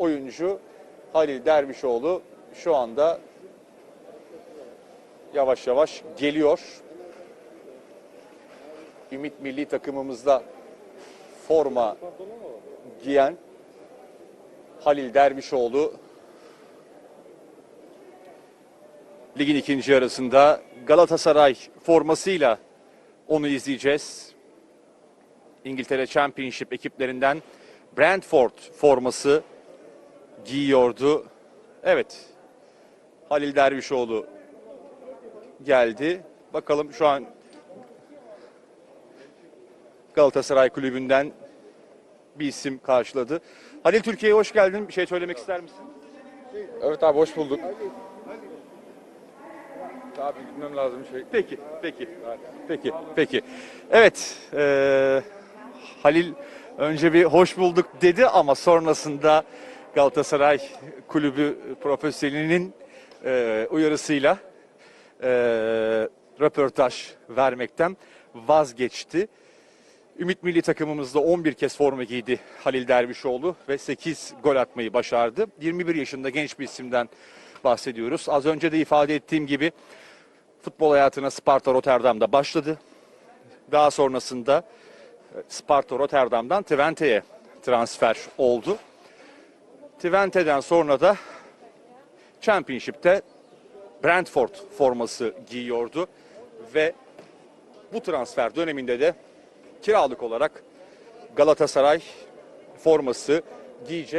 oyuncu Halil Dervişoğlu şu anda yavaş yavaş geliyor. Ümit milli takımımızda forma giyen Halil Dervişoğlu ligin ikinci yarısında Galatasaray formasıyla onu izleyeceğiz. İngiltere Championship ekiplerinden Brentford forması giyiyordu. Evet. Halil Dervişoğlu geldi. Bakalım şu an Galatasaray Kulübü'nden bir isim karşıladı. Halil Türkiye'ye hoş geldin. Bir şey söylemek ister misin? Evet abi hoş bulduk. Abi gitmem lazım şey. Peki, peki, peki, peki. Evet, eee, Halil önce bir hoş bulduk dedi ama sonrasında Galatasaray Kulübü profesyonelinin eee, uyarısıyla eee, röportaj vermekten vazgeçti. Ümit Milli takımımızda 11 kez forma giydi Halil Dervişoğlu ve 8 gol atmayı başardı. 21 yaşında genç bir isimden bahsediyoruz. Az önce de ifade ettiğim gibi futbol hayatına Sparta Rotterdam'da başladı. Daha sonrasında e, Sparta Rotterdam'dan Twente'ye transfer oldu. Twente'den sonra da Championship'te Brentford forması giyiyordu ve bu transfer döneminde de kiralık olarak Galatasaray forması giyecek.